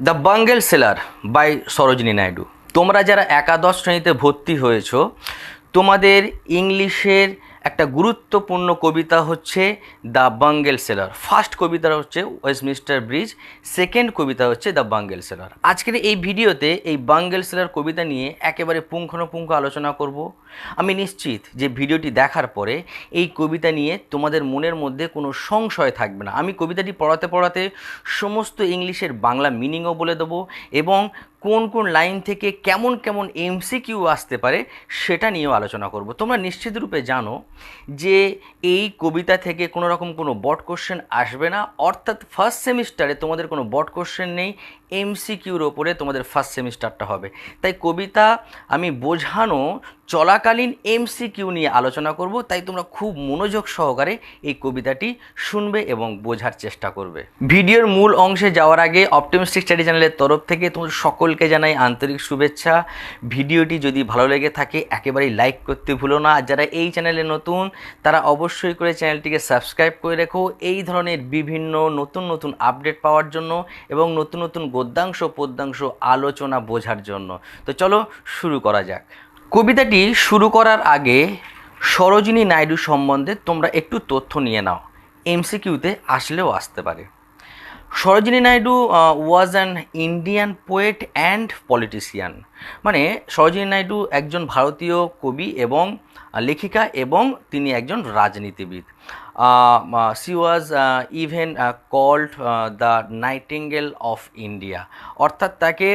The bangle seller by Sarojini Naidu. তোমরা যারা একাদশ শ্রেণীতে ভর্তি হয়েছ তোমাদের ইংলিশের একটা গুরুত্বপূর্ণ কবিতা হচ্ছে দ্য বাঙ্গেল সেলার। ফার্স্ট কবিতা হচ্ছে ওয়েস্টমিনিস্টার ব্রিজ সেকেন্ড কবিতা হচ্ছে দ্য বাঙ্গেল সেলার। আজকের এই ভিডিওতে এই বাঙ্গেল সেলার কবিতা নিয়ে একেবারে পুঙ্খানুপুঙ্খ আলোচনা করব। আমি নিশ্চিত যে ভিডিওটি দেখার পরে এই কবিতা নিয়ে তোমাদের মনের মধ্যে কোনো সংশয় থাকবে না। আমি কবিতাটি পড়াতে পড়াতে সমস্ত ইংলিশের বাংলা মিনিংও বলে দেবো এবং কোন কোন লাইন থেকে কেমন কেমন এমসিকিউ আসতে পারে সেটা নিয়েও আলোচনা করব। তোমরা নিশ্চিত রূপে জানো যে এই কবিতা থেকে কোনো রকম কোনো বট কোশ্চেন আসবে না। অর্থাৎ ফার্স্ট সেমিস্টারে তোমাদের কোনো বট কোশ্চেন নেই। এমসিকিউর ওপরে তোমাদের ফার্স্ট সেমিস্টারটা হবে। তাই কবিতা, আমি বোঝানো, চলাকালীন এমসিকিউ নিয়ে আলোচনা করব। তাই তোমরা খুব মনোযোগ সহকারে এই কবিতাটি শুনবে এবং বোঝার চেষ্টা করবে। ভিডিওর মূল অংশে যাওয়ার আগে অপটিমিস্টিক স্টাডি চ্যানেলের তরফ থেকে তোমাদের সকলকে জানাই আন্তরিক শুভেচ্ছা। ভিডিওটি যদি ভালো লেগে থাকে, একেবারেই লাইক করতে ভুলো না। আর যারা এই চ্যানেলে নতুন, তারা অবশ্যই করে চ্যানেলটিকে সাবস্ক্রাইব করে রেখো। এই ধরনের বিভিন্ন নতুন নতুন আপডেট পাওয়ার জন্য এবং নতুন নতুন গদ্যাংশ পদ্যাংশ আলোচনা বোঝার জন্য। তো চলো শুরু করা যাক। কবিতাটি শুরু করার আগে সরোজিনী নাইডু সম্বন্ধে তোমরা একটু তথ্য নিয়ে নাও। এমসিকিউতে আসলেও আসতে পারে। Sarojini Naidu was an Indian poet and politician মানে সরোজিনী নাইডু একজন ভারতীয় কবি এবং লেখিকা এবং তিনি একজন রাজনীতিবিদ। She was even called the nightingale of India অর্থাৎ তাকে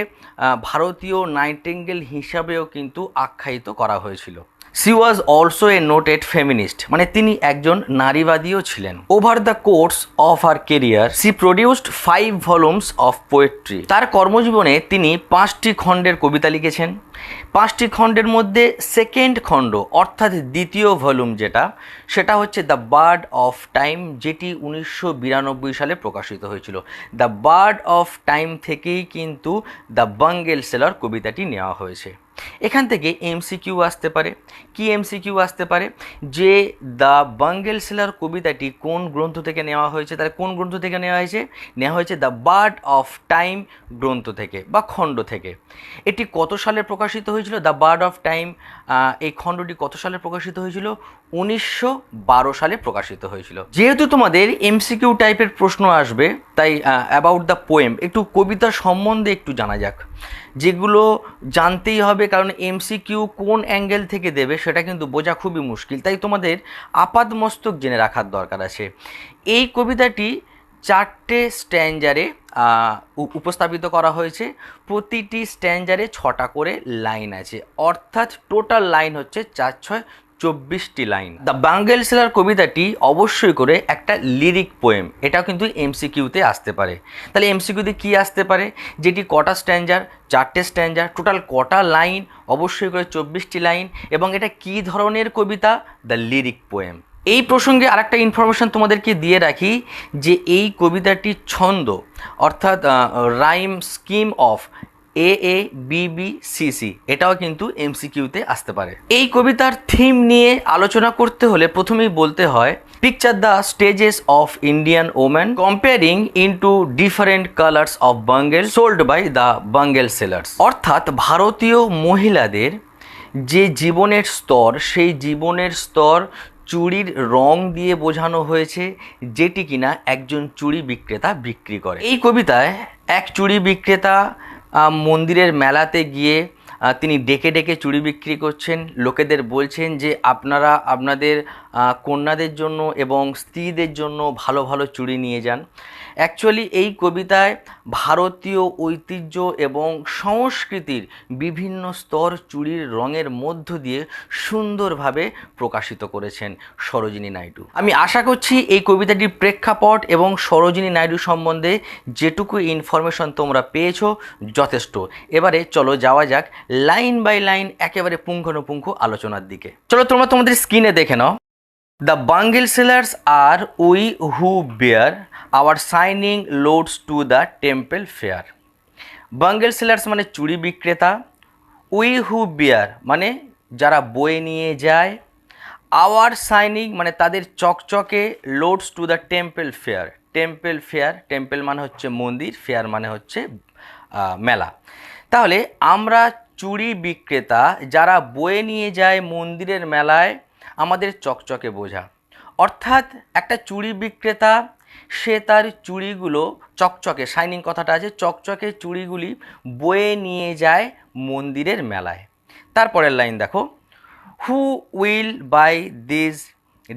ভারতীয় নাইটিঙ্গেল হিসাবেও কিন্তু আখ্যায়িত করা হয়েছিল। She was also a noted feminist মানে তিনি একজন নারীবাদীও ছিলেন। Over the course of her career she produced five volumes of poetry তার কর্মজীবনে তিনি পাঁচটি খণ্ডের কবিতা লিখেছেন। পাঁচটি খণ্ডের মধ্যে সেকেন্ড খণ্ড, অর্থাৎ দ্বিতীয় ভলিউম যেটা, সেটা হচ্ছে দ্য বার্ড অফ টাইম যেটি উনিশশো বিরানব্বই সালে প্রকাশিত হয়েছিল। দ্য বার্ড অফ টাইম থেকেই কিন্তু দ্য বাঙ্গেল সেলার কবিতাটি নেওয়া হয়েছে। এখান থেকে এমসিকিউ আসতে পারে। কি এমসিকিউ আসতে পারে? যে দ্য বাঙ্গেল সেলার কবিতাটি কোন গ্রন্থ থেকে নেওয়া হয়েছে, তাহলে কোন গ্রন্থ থেকে নেওয়া হয়েছে? নেওয়া হয়েছে দ্য বার্ড অফ টাইম গ্রন্থ থেকে বা খণ্ড থেকে। এটি কত সালে প্রকাশিত হয়েছিল? দ্য বার্ড অফ টাইম এই খণ্ডটি কত সালে প্রকাশিত হয়েছিল? উনিশশো বারো সালে প্রকাশিত হয়েছিল। যেহেতু তোমাদের এমসিকিউ টাইপের প্রশ্ন আসবে, তাই অ্যাবাউট দ্য পোয়েম একটু কবিতা সম্বন্ধে একটু জানা যাক। যেগুলো জানতেই হবে, কারণ এমসিকিউ কোন অ্যাঙ্গেল থেকে দেবে, সেটা কিন্তু বোঝা খুবই মুশকিল। তাই তোমাদের আপাদ মস্তক জেনে রাখার দরকার আছে। এই কবিতাটি চারটে স্ট্যান্ডারে উপস্থাপিত করা হয়েছে। প্রতিটি স্ট্যান্ডারে ছটা করে লাইন আছে। অর্থাৎ টোটাল লাইন হচ্ছে চার, ছয় চব্বিশটি লাইন। দ্য বাঙ্গেল সেলার কবিতাটি অবশ্যই করে একটা লিরিক পোয়েম। এটাও কিন্তু এমসিকিউতে আসতে পারে। তাহলে এমসিকিউতে কি আসতে পারে? যেটি কটা স্ট্যান্ডার, চারটে স্ট্যান্ডার, টোটাল কটা লাইন, অবশ্যই করে চব্বিশটি লাইন। এবং এটা কি ধরনের কবিতা? The lyric poem. এই প্রসঙ্গে আরেকটা ইনফরমেশন তোমাদেরকে দিয়ে রাখি যে এই কবিতাটি ছন্দ, অর্থাৎ rhyme, scheme of A A B C C এটাও কিন্তু এমসিকিউতে আসতে পারে। এই কবিতার থিম নিয়ে আলোচনা করতে হলে প্রথমেই বলতে হয় picture the stages of Indian woman comparing into different colours of bangle sold by the bangle sellers অর্থাৎ ভারতীয় মহিলাদের যে জীবনের স্তর, সেই জীবনের স্তর চুড়ির রং দিয়ে বোঝানো হয়েছে, যেটি কিনা একজন চুড়ি বিক্রেতা বিক্রি করে। এই কবিতায় এক চুড়ি বিক্রেতা মন্দিরের মেলাতে গিয়ে তিনি ডেকে ডেকে চুড়ি বিক্রি করছেন। লোকেদের বলছেন যে আপনারা আপনাদের কন্যাদের জন্য এবং স্ত্রীদের জন্য ভালো ভালো চুড়ি নিয়ে যান। অ্যাকচুয়ালি এই কবিতায় ভারতীয় ঐতিহ্য এবং সংস্কৃতির বিভিন্ন স্তর চুড়ির রঙের মধ্য দিয়ে সুন্দরভাবে প্রকাশিত করেছেন সরোজিনী নাইডু। আমি আশা করছি এই কবিতাটির প্রেক্ষাপট এবং সরোজিনী নাইডু সম্বন্ধে যেটুকু ইনফরমেশন তোমরা পেয়েছ যথেষ্ট। এবারে চলো যাওয়া যাক লাইন বাই লাইন একেবারে পুঙ্খানুপুঙ্খ আলোচনার দিকে। চলো তোমরা তোমাদের স্ক্রিনে দেখে নাও। The bangle sellers are we who bear our shining loads to the temple fair bangle sellers মানে চুড়ি বিক্রেতা উই হু বিয়ার মানে যারা বয়ে নিয়ে যায় আওয়ার সাইনিং মানে তাদের চকচকে loads to the temple fair temple fair temple মানে হচ্ছে মন্দির ফেয়ার মানে হচ্ছে মেলা। তাহলে আমরা চুড়ি বিক্রেতা, যারা বয়ে নিয়ে যায় মন্দিরের মেলায় আমাদের চকচকে বোঝা। অর্থাৎ একটা চুড়ি বিক্রেতা, সে তার চুড়িগুলো চকচকে শাইনিং কথাটা আছে, চকচকে চুড়িগুলি বয়ে নিয়ে যায় মন্দিরের মেলায়। তারপরের লাইন দেখো। Who will buy this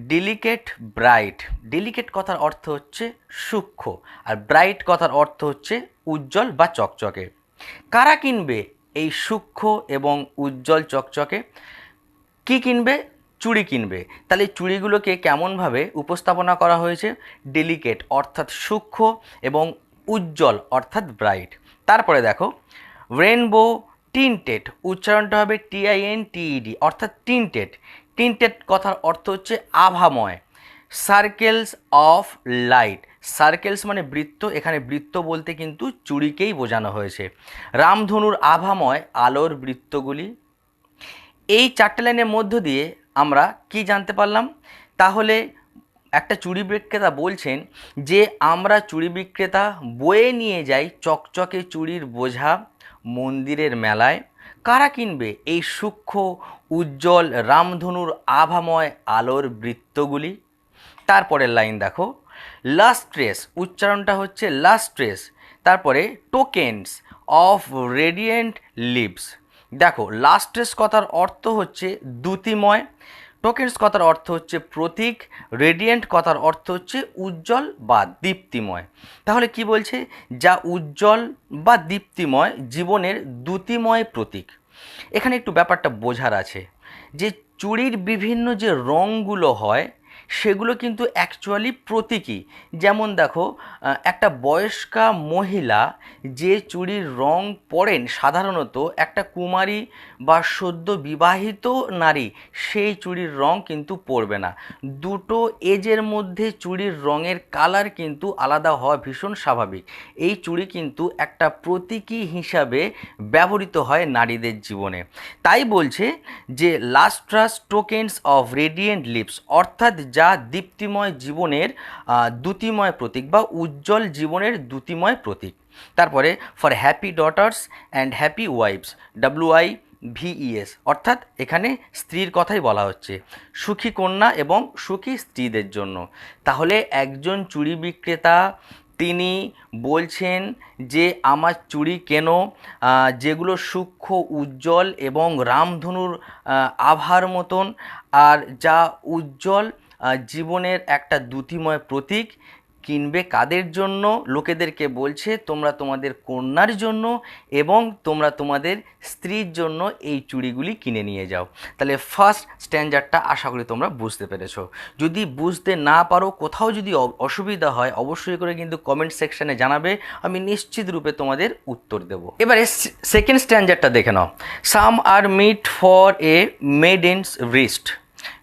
delicate bright delicate কথার অর্থ হচ্ছে সূক্ষ্ম, আর ব্রাইট কথার অর্থ হচ্ছে উজ্জ্বল বা চকচকে। কারা কিনবে এই সূক্ষ্ম এবং উজ্জ্বল চকচকে? কি কিনবে? চুড়ি কিনবে। তাহলে চুড়িগুলোকে কেমনভাবে উপস্থাপনা করা হয়েছে? ডেলিকেট অর্থাৎ সূক্ষ্ম এবং উজ্জ্বল, অর্থাৎ ব্রাইট তারপরে দেখো রেনবো টিনটেড উচ্চারণটা হবে T I N T E D অর্থাৎ টিনটেড টিনটেড কথার অর্থ হচ্ছে আভাময়। সার্কেলস অফ লাইট সার্কেলস মানে বৃত্ত, এখানে বৃত্ত বলতে কিন্তু চুড়িকেই বোঝানো হয়েছে। রামধনুর আভাময়, আলোর বৃত্তগুলি। এই চারটে লাইনের মধ্য দিয়ে আমরা কি জানতে পারলাম? তাহলে একটা চুড়ি বিক্রেতা বলছেন যে আমরা চুড়ি বিক্রেতা বয়ে নিয়ে যাই চকচকে চুড়ির বোঝা মন্দিরের মেলায়। কারা কিনবে? এই সূক্ষ্ম, উজ্জ্বল, রামধনুর আভাময় আলোর বৃত্তগুলি। তারপরের লাইন দেখো। লাস্ট্রেস উচ্চারণটা হচ্ছে লাস্ট্রেস তারপরে টোকেন্স অফ রেডিয়েন্ট লিভস দেখো লাস্টেস কথার অর্থ হচ্ছে দ্যুতিময় টোকেন্স কথার অর্থ হচ্ছে প্রতীক রেডিয়েন্ট কথার অর্থ হচ্ছে উজ্জ্বল বা দীপ্তিময়। তাহলে কি বলছে? যা উজ্জ্বল বা দীপ্তিময় জীবনের দ্যুতিময় প্রতীক। এখানে একটু ব্যাপারটা বোঝার আছে যে চুড়ির বিভিন্ন যে রঙগুলো হয় সেগুলো কিন্তু অ্যাকচুয়ালি প্রতীকী। যেমন দেখো একটা বয়স্কা মহিলা যে চুড়ির রং পরেন সাধারণত একটা কুমারী বা সদ্য বিবাহিত নারী, সেই চুড়ির রং কিন্তু পরবে না। দুটো এজের মধ্যে চুড়ির রঙের কালার কিন্তু আলাদা হওয়া ভীষণ স্বাভাবিক। এই চুড়ি কিন্তু একটা প্রতীকী হিসাবে ব্যবহৃত হয় নারীদের জীবনে। তাই বলছে যে lustrous tokens of radiant lips অর্থাৎ যা দীপ্তিময় জীবনের দ্যুতিময় প্রতীক বা উজ্জ্বল জীবনের দ্যুতিময় প্রতীক। তারপরে for happy daughters and happy wives W I V E S অর্থাৎ এখানে স্ত্রীর কথাই বলা হচ্ছে, সুখী কন্যা এবং সুখী স্ত্রীদের জন্য। তাহলে একজন চুড়ি বিক্রেতা, তিনি বলছেন যে, আমার চুড়ি কেন? যেগুলো সূক্ষ্ম, উজ্জ্বল এবং রামধনুর আভার মতন, আর যা উজ্জ্বল জীবনের একটা দ্যুতিময় প্রতীক কিনবে কাদের জন্য? লোকেদেরকে বলছে, তোমরা তোমাদের কন্যার জন্য এবং তোমরা তোমাদের স্ত্রীর জন্য এই চুড়িগুলি কিনে নিয়ে যাও। তাহলে ফার্স্ট স্ট্যান্ডার্ডটা আশা করি তোমরা বুঝতে পেরেছ। যদি বুঝতে না পারো, কোথাও যদি অসুবিধা হয়, অবশ্যই করে কিন্তু কমেন্ট সেকশানে জানাবে, আমি নিশ্চিত রূপে তোমাদের উত্তর দেব। এবারে সেকেন্ড স্ট্যান্ডার্ডটা দেখে নাও। Some are meet for a maiden's wrist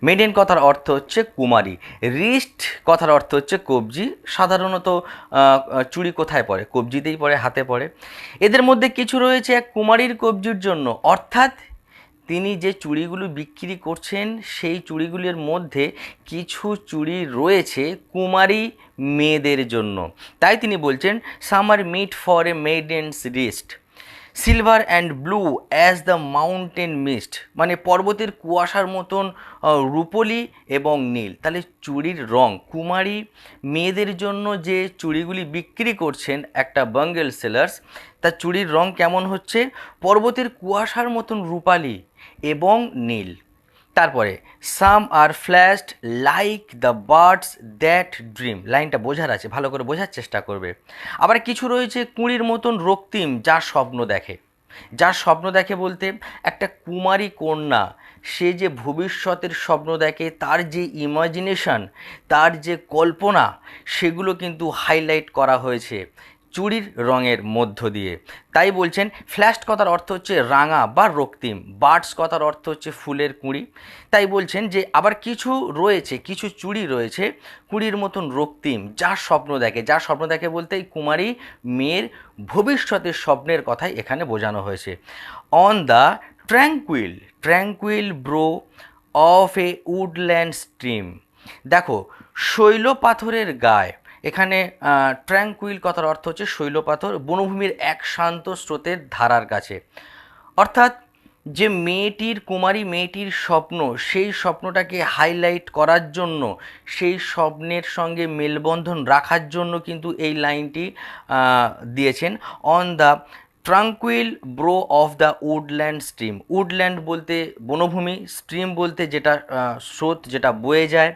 maiden কথার অর্থ হচ্ছে কুমারী। রিস্ট কথার অর্থ হচ্ছে কবজি। সাধারণত চুড়ি কোথায় পড়ে? কবজিতেই পড়ে, হাতে পড়ে। এদের মধ্যে কিছু রয়েছে এক কুমারীর কবজির জন্য। অর্থাৎ, তিনি যে চুড়িগুলো বিক্রি করছেন, সেই চুড়িগুলির মধ্যে কিছু চুড়ি রয়েছে কুমারী মেয়েদের জন্য। তাই তিনি বলছেন some are meet for a maiden's wrist silver and blue as the mountain mist মানে পর্বতের কুয়াশার মতন রূপলি এবং নীল। তাহলে চুড়ির রং, কুমারী মেয়েদের জন্য যে চুড়িগুলি বিক্রি করছেন একটা বাঙ্গেল সেলার্স তার চুড়ির রং কেমন হচ্ছে? পর্বতের কুয়াশার মতন রূপালি এবং নীল। তারপরে some are flashed like the birds that dream লাইনটা বোঝার আছে, ভালো করে বোঝার চেষ্টা করবে। আবার কিছু রয়েছে কুঁড়ির মতন রক্তিম, যা স্বপ্ন দেখে। যার স্বপ্ন দেখে বলতে, একটা কুমারী কন্যা, সে যে ভবিষ্যতের স্বপ্ন দেখে, তার যে ইমাজিনেশন তার যে কল্পনা, সেগুলো কিন্তু হাইলাইট করা হয়েছে। চুড়ির রঙের মধ্য দিয়ে। তাই বলছেন ফ্ল্যাশড কথার অর্থ হচ্ছে রাঙা বা রক্তিম, বার্ডস কথার অর্থ হচ্ছে ফুলের কুঁড়ি। তাই বলছেন যে, আবার কিছু রয়েছে, কিছু চুড়ি রয়েছে কুড়ির মতন রক্তিম, যার স্বপ্ন দেখে। যার স্বপ্ন দেখে বলতে এই কুমারী মেয়ের ভবিষ্যতের স্বপ্নের কথাই এখানে বোঝানো হয়েছে। On the tranquil tranquil brow of a woodland stream দেখো শৈল পাথরের গায়ে এখানে ট্র্যাঙ্কুইল কথার অর্থ হচ্ছে শৈলপাথর বনভূমির এক শান্ত স্রোতের ধারার কাছে। অর্থাৎ যে মেয়েটির কুমারী মেয়েটির স্বপ্ন, সেই স্বপ্নটাকে হাইলাইট করার জন্য, সেই স্বপ্নের সঙ্গে মেলবন্ধন রাখার জন্য কিন্তু এই লাইনটি দিয়েছেন। On the tranquil brow of the woodland stream woodland বলতে বনভূমি স্ট্রিম বলতে যেটা স্রোত যেটা বয়ে যায়,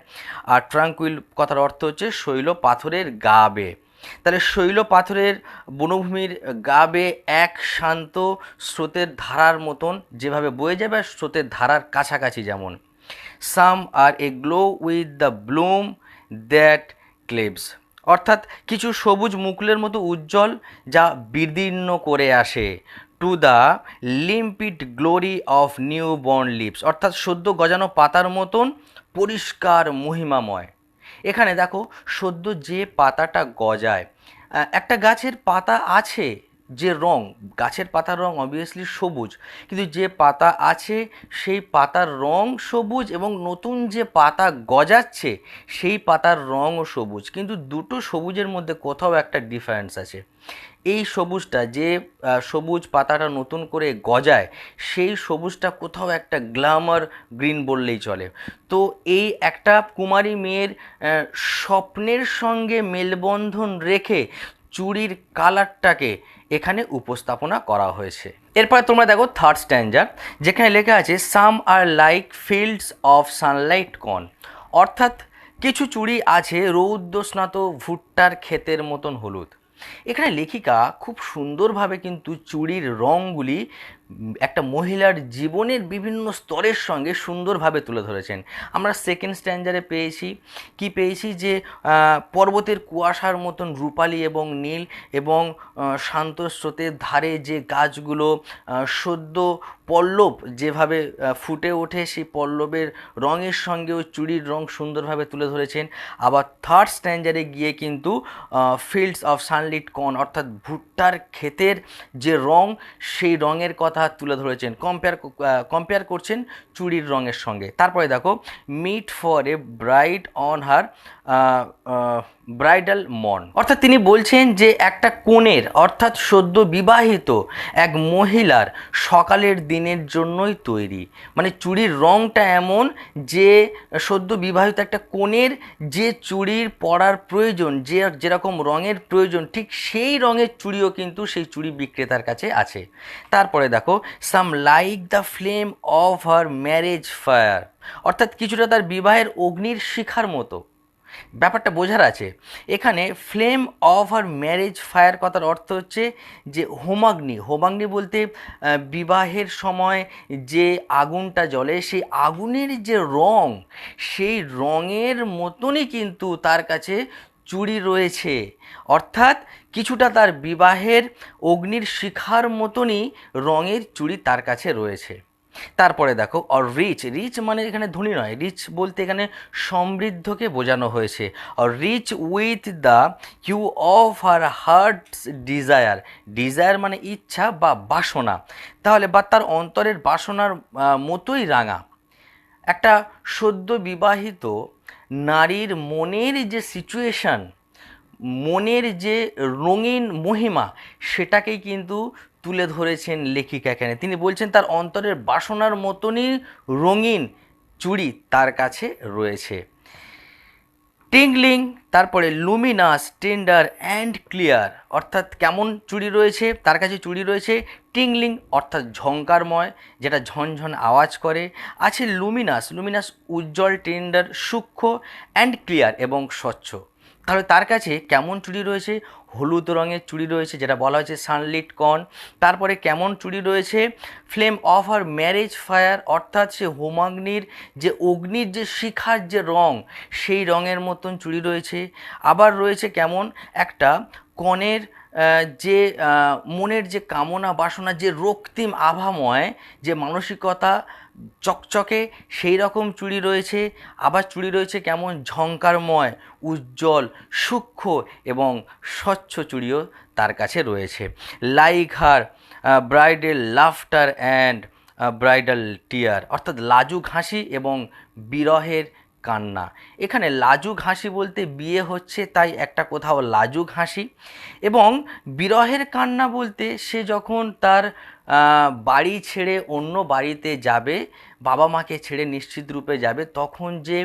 আর ট্রাঙ্কুইল কথার অর্থ হচ্ছে শৈল পাথরের গা বেয়ে তাহলে শৈল পাথরের বনভূমির গা বেয়ে এক শান্ত স্রোতের ধারার মতন যেভাবে বয়ে যাবে স্রোতের ধারার কাছাকাছি যেমন। Some are a glow with the bloom that cleaves অর্থাৎ কিছু সবুজ মুকুলের মতো উজ্জ্বল যা বিদীর্ণ করে আসে। To the limpid glory of new born leaves অর্থাৎ সদ্য গজানো পাতার মতন পরিষ্কার মহিমাময়। এখানে দেখো, সদ্য যে পাতাটা গজায় একটা গাছের পাতা আছে যে রং, গাছের পাতার রং অবভিয়াসলি সবুজ, কিন্তু যে পাতা আছে, সেই পাতার রং সবুজ এবং নতুন যে পাতা গজাচ্ছে, সেই পাতার রঙও সবুজ। কিন্তু দুটো সবুজের মধ্যে কোথাও একটা ডিফারেন্স আছে। এই সবুজটা যে সবুজ পাতাটা নতুন করে গজায়, সেই সবুজটা কোথাও একটা গ্ল্যামার গ্রিন বললেই চলে। তো এই একটা কুমারী মেয়ের স্বপ্নের সঙ্গে মেলবন্ধন রেখে চুড়ির কালারটাকে এখানে উপস্থাপনা করা হয়েছে। এরপরে তোমরা দেখো থার্ড স্ট্যান্ডার যেখানে লেখা আছে some are like fields of sunlit corn অর্থাৎ কিছু চুড়ি আছে রৌদ্রস্নাত ভুট্টার ক্ষেতের মতন হলুদ। এখানে লেখিকা খুব সুন্দরভাবে কিন্তু চুড়ির রঙগুলি একটা মহিলার জীবনের বিভিন্ন স্তরের সঙ্গে সুন্দরভাবে তুলে ধরেছেন। আমরা সেকেন্ড স্ট্যান্ডারে পেয়েছি। কি পেয়েছি? যে পর্বতের কুয়াশার মতন রূপালী এবং নীল এবং শান্ত স্রোতের ধারে যে গাছগুলো সদ্য পল্লব যেভাবে ফুটে ওঠে সেই পল্লবের রঙের সঙ্গেও চুড়ির রং সুন্দরভাবে তুলে ধরেছেন। আবার থার্ড স্ট্যান্ডারে গিয়ে কিন্তু ফিল্ডস অফ সানলিট কর্ন অর্থাৎ ভুট্টার ক্ষেতের যে রং, সেই রঙের কথা তুলে ধরেছেন। কম্পেয়ার কম্পেয়ার করছেন চুড়ির রঙের সঙ্গে। তারপরে দেখো meet for a bride on her bridal মন। অর্থাৎ তিনি বলছেন যে একটা কনের অর্থাৎ সদ্য বিবাহিত এক মহিলার সকালের দিনের জন্যই তৈরি। মানে চুড়ির রঙটা এমন যে সদ্য বিবাহিত একটা কনের যে চুড়ির পরার প্রয়োজন, যে যেরকম রঙের প্রয়োজন, ঠিক সেই রঙের চুড়িও কিন্তু সেই চুড়ি বিক্রেতার কাছে আছে। তারপরে দেখো some like the flame of her marriage fire অর্থাৎ কিছুটা তার বিবাহের অগ্নির শিখার মতো। ব্যাপারটা বোঝার আছে। এখানে flame of her marriage fire কথার অর্থ হচ্ছে যে হোমাগ্নি হোমাগ্নি বলতে বিবাহের সময় যে আগুনটা জ্বলে, সেই আগুনের যে রং, সেই রঙের মতনই কিন্তু তার কাছে চুড়ি রয়েছে। অর্থাৎ কিছুটা তার বিবাহের অগ্নির শিখার মতনই রঙের চুড়ি তার কাছে রয়েছে। তারপরে দেখো অর রিচ রিচ মানে এখানে ধনী নয় রিচ বলতে এখানে সমৃদ্ধকে বোঝানো হয়েছে or rich with the hue of her heart's desire desire মানে ইচ্ছা বা বাসনা, তাহলে বা তার অন্তরের বাসনার মতোই রাঙা, একটা সদ্য বিবাহিত নারীর মনের যে সিচুয়েশান মনের যে রঙিন মহিমা, সেটাকেই কিন্তু তুলে ধরেছেন লেখিকা এখানে। তিনি বলছেন, তার অন্তরের বাসনার মতনই রঙিন চুড়ি তার কাছে রয়েছে। টিংলিং, তারপরে লুমিনাস, টেন্ডার অ্যান্ড ক্লিয়ার, অর্থাৎ কেমন চুড়ি রয়েছে, তার কাছে চুড়ি রয়েছে। টিংলিং, অর্থাৎ ঝঙ্কারময় যেটা ঝনঝন আওয়াজ করে। আছে লুমিনাস লুমিনাস উজ্জ্বল, টেন্ডার সূক্ষ্ম অ্যান্ড ক্লিয়ার এবং স্বচ্ছ। তাহলে তার কাছে কেমন চুড়ি রয়েছে? হলুদ রঙের চুড়ি রয়েছে, যেটা বলা হয়েছে সানলিট কন তারপরে কেমন চুড়ি রয়েছে? Flame of her marriage fire অর্থাৎ সে হোমাগ্নির যে অগ্নির যে শিখার যে রং, সেই রঙের মতন চুড়ি রয়েছে। আবার রয়েছে কেমন? একটা কনের যে মনের যে কামনা বাসনা, যে রক্তিম আভাময়, যে মানসিকতা চকচকে সেই রকম চুড়ি রয়েছে। আবার চুড়ি রয়েছে কেমন ঝঙ্কারময় উজ্জ্বল, সূক্ষ্ম এবং স্বচ্ছ চুড়িও তার কাছে রয়েছে। Like her bridal laughter and bridal tear, অর্থাৎ লাজুক হাসি এবং বিরহের কান্না। এখানে লাজুক হাসি বলতে বিয়ে হচ্ছে, তাই একটা কোথাও লাজুক হাসি। এবং বিরহের কান্না বলতে সে যখন তার বাড়ি ছেড়ে অন্য বাড়িতে যাবে, বাবা মাকে ছেড়ে নিশ্চিত রূপে যাবে, তখন যে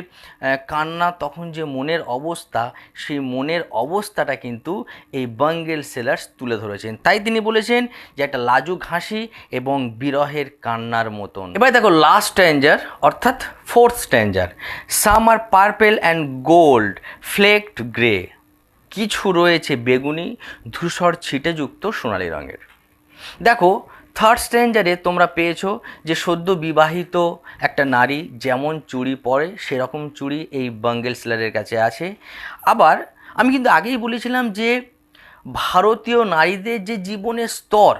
কান্না, তখন যে মনের অবস্থা, সেই মনের অবস্থাটা কিন্তু এই বাঙ্গেল সেলার্স তুলে ধরেছেন। তাই তিনি বলেছেন যে, একটা লাজুক হাসি এবং বিরহের কান্নার মতন। এবার দেখো লাস্ট স্ট্যান্ডার অর্থাৎ fourth stanza some are purple and gold flecked grey কিছু রয়েছে বেগুনি, ধূসর ছিটেযুক্ত সোনালি রঙের। দেখো থার্ড স্ট্যান্ডারে তোমরা পেয়েছ যে সদ্য বিবাহিত একটা নারী যেমন চুড়ি পরে, সেরকম চুড়ি এই বাঙ্গেল সেলারের কাছে আছে। আবার আমি কিন্তু আগেই বলেছিলাম যে ভারতীয় নারীদের যে জীবনের স্তর,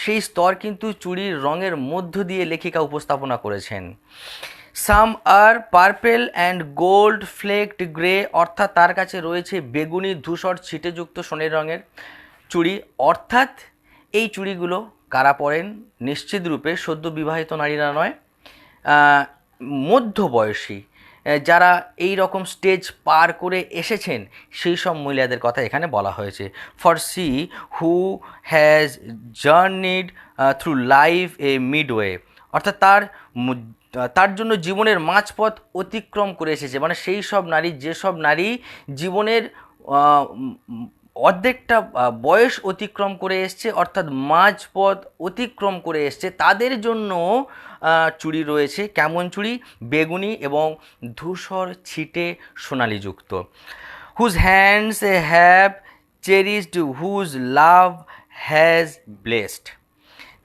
সেই স্তর কিন্তু চুড়ির রঙের মধ্য দিয়ে লেখিকা উপস্থাপনা করেছেন। Some are purple and gold flecked grey অর্থাৎ তার কাছে রয়েছে বেগুনি ধূসর ছিটেযুক্ত সোনের রঙের চুড়ি। অর্থাৎ এই চুড়িগুলো কারা পড়েন? নিশ্চিত রূপে সদ্য বিবাহিত নারীরা নয় মধ্যবয়সী যারা এই রকম স্টেজ পার করে এসেছেন, সেই সব মহিলাদের কথা এখানে বলা হয়েছে। For she, who has journeyed through life a midway, অর্থাৎ তার তার জন্য জীবনের মাঝপথ অতিক্রম করে এসেছে। মানে সেই সব নারী যেসব নারী জীবনের অর্ধেকটা বয়স অতিক্রম করে এসছে, অর্থাৎ মাঝপথ অতিক্রম করে এসছে। তাদের জন্য চুড়ি রয়েছে। কেমন চুড়ি? বেগুনি এবং ধূসর ছিটে সোনালিযুক্ত। Whose hands a have cherished whose love has blessed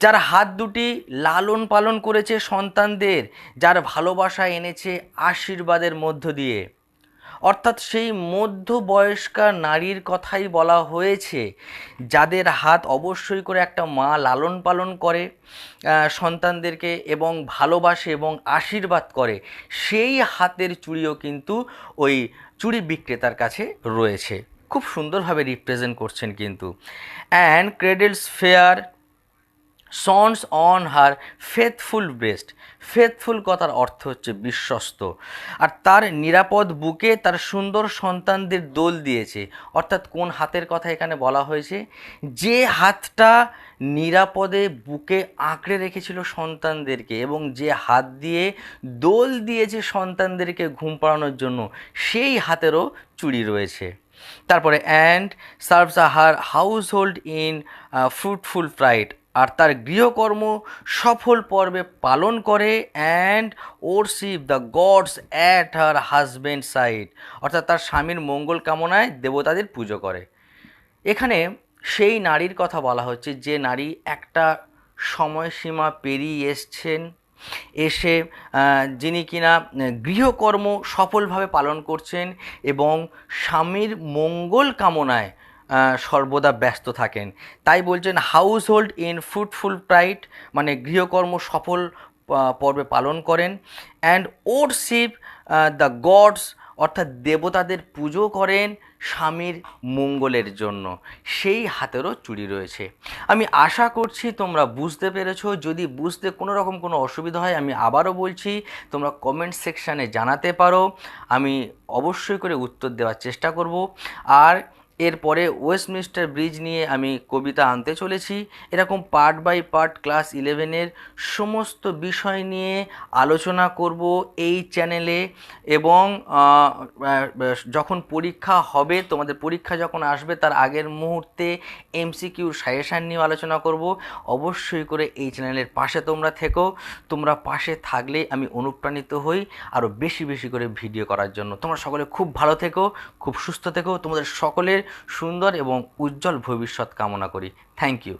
যার হাত দুটি লালন পালন করেছে সন্তানদের, যার ভালোবাসা এনেছে আশীর্বাদের মধ্য দিয়ে। অর্থাৎ সেই মধ্যবয়স্কা নারীর কথাই বলা হয়েছে, যাদের হাত অবশ্যই করে একটা মা লালন পালন করে সন্তানদেরকে এবং ভালোবাসে এবং আশীর্বাদ করে, সেই হাতের চুড়িও কিন্তু ওই চুড়ি বিক্রেতার কাছে রয়েছে। খুব সুন্দরভাবে রিপ্রেজেন্ট করছেন কিন্তু। And cradles fair sons on her faithful breast faithful কথার অর্থ হচ্ছে বিশ্বস্ত। আর তার নিরাপদ বুকে তার সুন্দর সন্তানদের দোল দিয়েছে। অর্থাৎ কোন হাতের কথা এখানে বলা হয়েছে? যে হাতটা নিরাপদে বুকে আঁকড়ে রেখেছিল সন্তানদেরকে এবং যে হাত দিয়ে দোল দিয়েছে সন্তানদেরকে ঘুম পাড়ানোর জন্য, সেই হাতেরও চুরি রয়েছে। তারপরে and serves a her household in fruitful pride আর তার গৃহকর্ম সফল পর্বে পালন করে and worship the gods at her husband side অর্থাৎ তার স্বামীর মঙ্গল কামনায় দেবতাদের পুজো করে। এখানে সেই নারীর কথা বলা হচ্ছে, যে নারী একটা সময়সীমা পেরিয়ে এসছেন, এসে যিনি কিনা গৃহকর্ম সফলভাবে পালন করছেন এবং স্বামীর মঙ্গল কামনায় সর্বদা ব্যস্ত থাকেন। তাই বলছেন household in fruitful pride মানে গৃহকর্ম সফল পর্বে পালন করেন। And or worship the gods অর্থাৎ দেবতাদের পুজো করেন স্বামীর মঙ্গলের জন্য। সেই হাতেরও চুরি রয়েছে। আমি আশা করছি তোমরা বুঝতে পেরেছ। যদি বুঝতে কোনো রকম কোনো অসুবিধা হয়, আমি আবারও বলছি, তোমরা কমেন্ট সেকশানে জানাতে পারো। আমি অবশ্যই করে উত্তর দেওয়ার চেষ্টা করব। আর এরপরে ওয়েস্টমিনিস্টার ব্রিজ নিয়ে আমি কবিতা আনতে চলেছি। এরকম পার্ট বাই পার্ট ক্লাস ইলেভেনের সমস্ত বিষয় নিয়ে আলোচনা করব এই চ্যানেলে এবং যখন পরীক্ষা হবে, তোমাদের পরীক্ষা যখন আসবে, তার আগের মুহূর্তে এমসিকিউ সাজেশান নিয়ে আলোচনা করব। অবশ্যই করে এই চ্যানেলের পাশে তোমরা থেকো। তোমরা পাশে থাকলে আমি অনুপ্রাণিত হই আরও বেশি বেশি করে ভিডিও করার জন্য। তোমরা সকলে খুব ভালো থেকো, খুব সুস্থ থেকো। তোমাদের সকলের সুন্দর এবং উজ্জ্বল ভবিষ্যৎ কামনা করি। Thank you